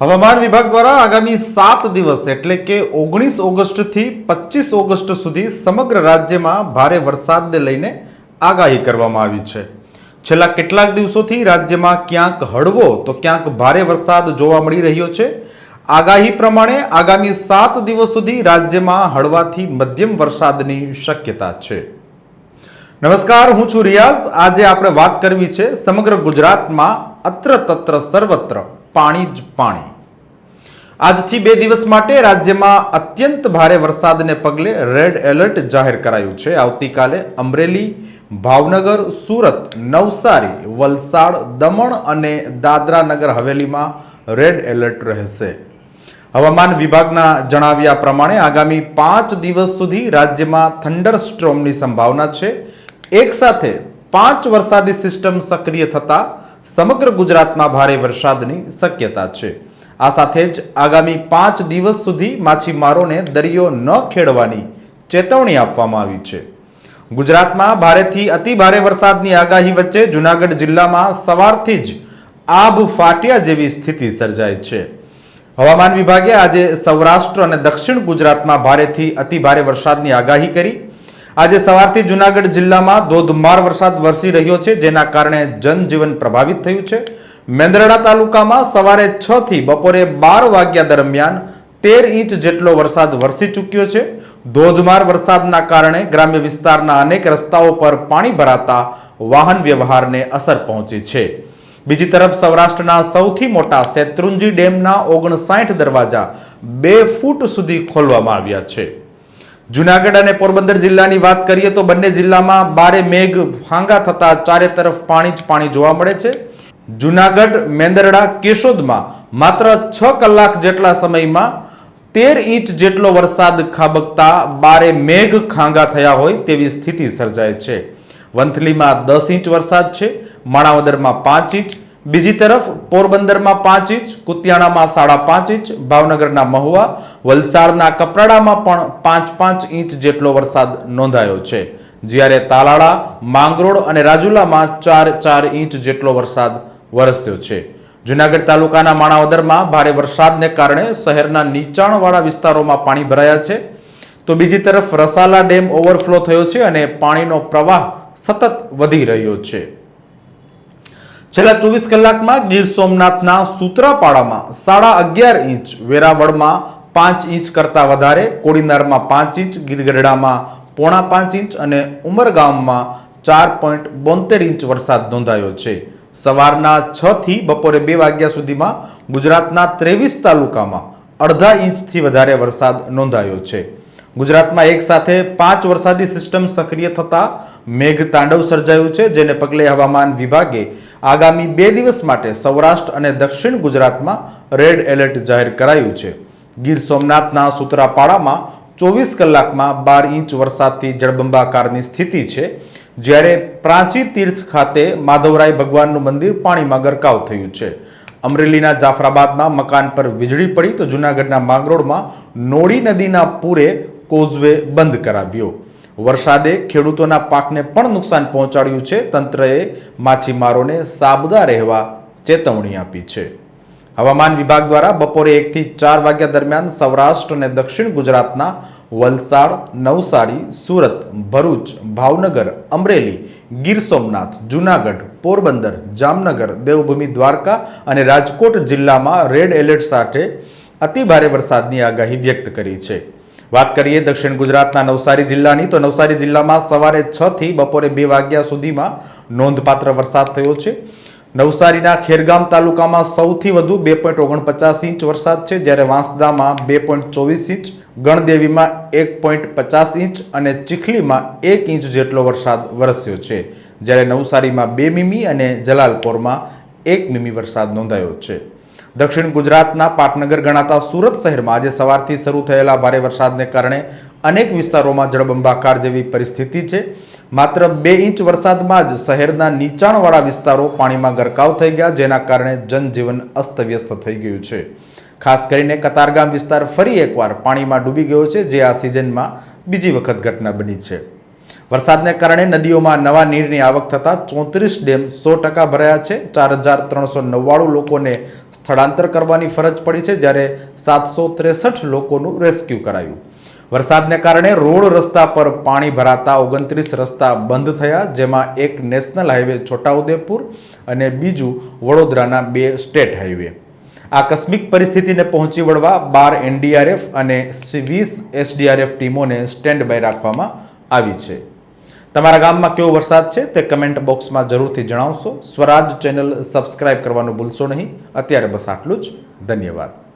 હવામાન વિભાગ દ્વારા આગામી સાત દિવસ, એટલે કે ઓગણીસ ઓગસ્ટથી પચીસ ઓગસ્ટ સુધી સમગ્ર રાજ્યમાં ભારે વરસાદને લઈને આગાહી કરવામાં આવી છે. છેલ્લા કેટલાક દિવસોથી રાજ્યમાં ક્યાંક હળવો તો ક્યાંક ભારે વરસાદ જોવા મળી રહ્યો છે. આગાહી પ્રમાણે આગામી સાત દિવસ સુધી રાજ્યમાં હળવાથી મધ્યમ વરસાદની શક્યતા છે. નમસ્કાર, હું છું રિયાઝ. આજે આપણે વાત કરવી છે સમગ્ર ગુજરાતમાં અત્ર તત્ર સર્વત્ર પાણી જ પાણી. આજથી બે દિવસ માટે રાજ્યમાં અત્યંત ભારે વરસાદને પગલે રેડ એલર્ટ જાહેર કરાયું છે. આવતીકાલે અમરેલી, ભાવનગર, સુરત, નવસારી, વલસાડ, દમણ અને દાદરા નગર હવેલીમાં રેડ એલર્ટ રહેશે. હવામાન વિભાગના જણાવ્યા પ્રમાણે આગામી પાંચ દિવસ સુધી રાજ્યમાં થંડર સ્ટ્રોમની સંભાવના છે. એક સાથે પાંચ વરસાદી સિસ્ટમ સક્રિય થતા સમગ્ર ગુજરાતમાં ભારે વરસાદની શક્યતા છે. આ સાથે જ આગામી પાંચ દિવસ સુધી માછીમારોને દરિયો ન ખેડવાની ચેતવણી આપવામાં આવી છે. ગુજરાતમાં ભારેથી અતિ ભારે વરસાદની આગાહી વચ્ચે જુનાગઢ જિલ્લામાં સવારથી જ આબ ફાટ્યા જેવી સ્થિતિ સર્જાય છે. હવામાન વિભાગે આજે સૌરાષ્ટ્ર અને દક્ષિણ ગુજરાતમાં ભારેથી અતિ ભારે વરસાદની આગાહી કરી આજે સવારથી જુનાગઢ જિલ્લામાં ધોધમાર વરસાદ વરસી રહ્યો છે, જેના કારણે જનજીવન પ્રભાવિત થયું છે. મેંદરડા તાલુકામાં સવારે છ થી બપોરે બાર વાગ્યા દરમિયાન તેર ઇંચ જેટલો વરસાદ વરસી ચૂક્યો છે. ધોધમાર વરસાદના કારણે ગ્રામ્ય વિસ્તારના અનેક રસ્તાઓ પર પાણી ભરાતા વાહન વ્યવહારને અસર પહોંચી છે. બીજી તરફ સૌરાષ્ટ્રના સૌથી મોટા શેત્રુંજી ડેમના ઓગણસાઠ દરવાજા બે ફૂટ સુધી ખોલવામાં આવ્યા છે. જુનાગઢ અને પોરબંદર જિલ્લાની વાત કરીએ તો બંને જિલ્લામાં બારે મેઘ ફાંગા થતા ચારે તરફ પાણી જ પાણી જોવા મળે છે. જુનાગઢ, મેંદરડા, કેશોદમાં માત્ર છ કલાક જેટલા સમયમાં તેર ઇંચ જેટલો વરસાદ ખાબકતા બારે મેઘ ખાંગા થયા હોય તેવી સ્થિતિ સર્જાય છે. વંથલીમાં દસ ઇંચ વરસાદ છે, માણાવદરમાં પાંચ ઇંચ બીજી તરફ પોરબંદરમાં પાંચ ઇંચ, કુતિયાણામાં સાડા પાંચ ઇંચ, ભાવનગરના મહુવા, વલસાડના કપરાડામાં પણ પાંચ પાંચ ઇંચ જેટલો વરસાદ નોંધાયો છે. જ્યારે તાલાળા, માંગરોળ અને રાજુલામાં ચાર ચાર ઇંચ જેટલો વરસાદ વરસ્યો છે. જુનાગઢ તાલુકાના માણાવદરમાં ભારે વરસાદને કારણે શહેરના નીચાણવાળા વિસ્તારોમાં પાણી ભરાયા છે. તો બીજી તરફ રસાલા ડેમ ઓવરફ્લો થયો છે અને પાણીનો પ્રવાહ સતત વધી રહ્યો છે. છેલ્લા ચોવીસ કલાકમાં ગીર સોમનાથના સૂત્રાપાડામાં સાડા અગિયાર ઇંચ, વેરાવળમાં પાંચ ઇંચ કરતાં વધારે, કોડીનારમાં પાંચ ઇંચ, ગીરગઢડામાં પોણા પાંચ ઇંચ અને ઉમરગામમાં ચાર પોઈન્ટ બોતેર ઇંચ વરસાદ નોંધાયો છે. સવારના છ થી બપોરે બે વાગ્યા સુધીમાં ગુજરાતના ત્રેવીસ તાલુકામાં અડધા ઇંચથી વધારે વરસાદ નોંધાયો છે. ગુજરાતમાં એક સાથે પાંચ વરસાદી સિસ્ટમ સક્રિય થતા મેઘ તાંડવ સર્જાયું છે, જેને પગલે હવામાન વિભાગે આગામી બે દિવસ માટે સૌરાષ્ટ્ર અને દક્ષિણ ગુજરાતમાં રેડ એલર્ટ જાહેર કરાયું છે. ગીર સોમનાથના સુત્રાપાડામાં ચોવીસ કલાકમાં બાર ઇંચ વરસાદથી જળબંબાકારની સ્થિતિ છે. જ્યારે પ્રાચી તીર્થ ખાતે માધવરાય ભગવાનનું મંદિર પાણીમાં ગરકાવ થયું છે. અમરેલીના જાફરાબાદમાં મકાન પર વીજળી પડી તો જુનાગઢના માંગરોળમાં નોડી નદીના પૂરે કોઝવે બંધ કરાવ્યો. વરસાદે ખેડૂતોના પાકને પણ નુકસાન પહોંચાડ્યું છે. તંત્રએ માછીમારોને સાબદા રહેવા ચેતવણી આપી છે. હવામાન વિભાગ દ્વારા બપોરે એકથી ચાર વાગ્યા દરમિયાન સૌરાષ્ટ્ર અને દક્ષિણ ગુજરાતના વલસાડ, નવસારી, સુરત, ભરૂચ, ભાવનગર, અમરેલી, ગીર સોમનાથ, જુનાગઢ, પોરબંદર, જામનગર, દેવભૂમિ, દ્વારકા અને રાજકોટ જિલ્લામાં રેડ એલર્ટ સાથે અતિભારે વરસાદની આગાહી વ્યક્ત કરી છે. વાત કરીએ દક્ષિણ ગુજરાતના નવસારી જિલ્લાની, તો નવસારી જિલ્લામાં સવારે છ થી બપોરે બે વાગ્યા સુધીમાં નોંધપાત્ર વરસાદ થયો છે. નવસારીના ખેરગામ તાલુકામાં સૌથી વધુ બે પોઈન્ટ ઓગણપચાસ ઇંચ વરસાદ છે, જ્યારે વાંસદામાં બે પોઈન્ટ ચોવીસ ઇંચ, ગણદેવીમાં એક પોઈન્ટ પચાસ ઇંચ અને ચીખલીમાં એક ઇંચ જેટલો વરસાદ વરસ્યો છે. જ્યારે નવસારીમાં બે મીમી અને જલાલપોરમાં એક મીમી વરસાદ નોંધાયો છે. દક્ષિણ ગુજરાતના પાટનગર ગણાતા સુરત શહેરમાં આજે સવારથી શરૂ થયેલા ભારે વરસાદને કારણે અનેક વિસ્તારોમાં જળબંબાકાર જેવી પરિસ્થિતિ છે. માત્ર બે ઇંચ વરસાદમાં જ શહેરના નીચાણવાળા વિસ્તારો પાણીમાં ગરકાવ થઈ ગયા, જેના કારણે જનજીવન અસ્તવ્યસ્ત થઈ ગયું છે. ખાસ કરીને કતારગામ વિસ્તાર ફરી એકવાર પાણીમાં ડૂબી ગયો છે, જે આ સિઝનમાં બીજી વખત ઘટના બની છે. વરસાદને કારણે નદીઓમાં નવા નીરની આવક થતાં ચોત્રીસ ડેમ સો ટકા ભરાયા છે. ચાર હજાર ત્રણસો નવ્વાણું લોકોને સ્થળાંતર કરવાની ફરજ પડી છે જ્યારે સાતસો ત્રેસઠ લોકોનું રેસ્ક્યુ કરાયું. વરસાદને કારણે રોડ રસ્તા પર પાણી ભરાતા ઓગણત્રીસ રસ્તા બંધ થયા, જેમાં એક નેશનલ હાઈવે છોટાઉદેપુર અને બીજું વડોદરાના બે સ્ટેટ હાઈવે. આકસ્મિક પરિસ્થિતિને પહોંચી વળવા બાર એનડીઆરએફ અને વીસ એસડીઆરએફ ટીમોને સ્ટેન્ડ બાય રાખવામાં આવી છે. તમારા ગામમાં કેવો વરસાદ છે તે કમેન્ટ બોક્સમાં જરૂરથી જણાવશો. સ્વરાજ ચેનલ સબસ્ક્રાઇબ કરવાનું ભૂલશો નહીં. અત્યારે બસ આટલું જ. ધન્યવાદ.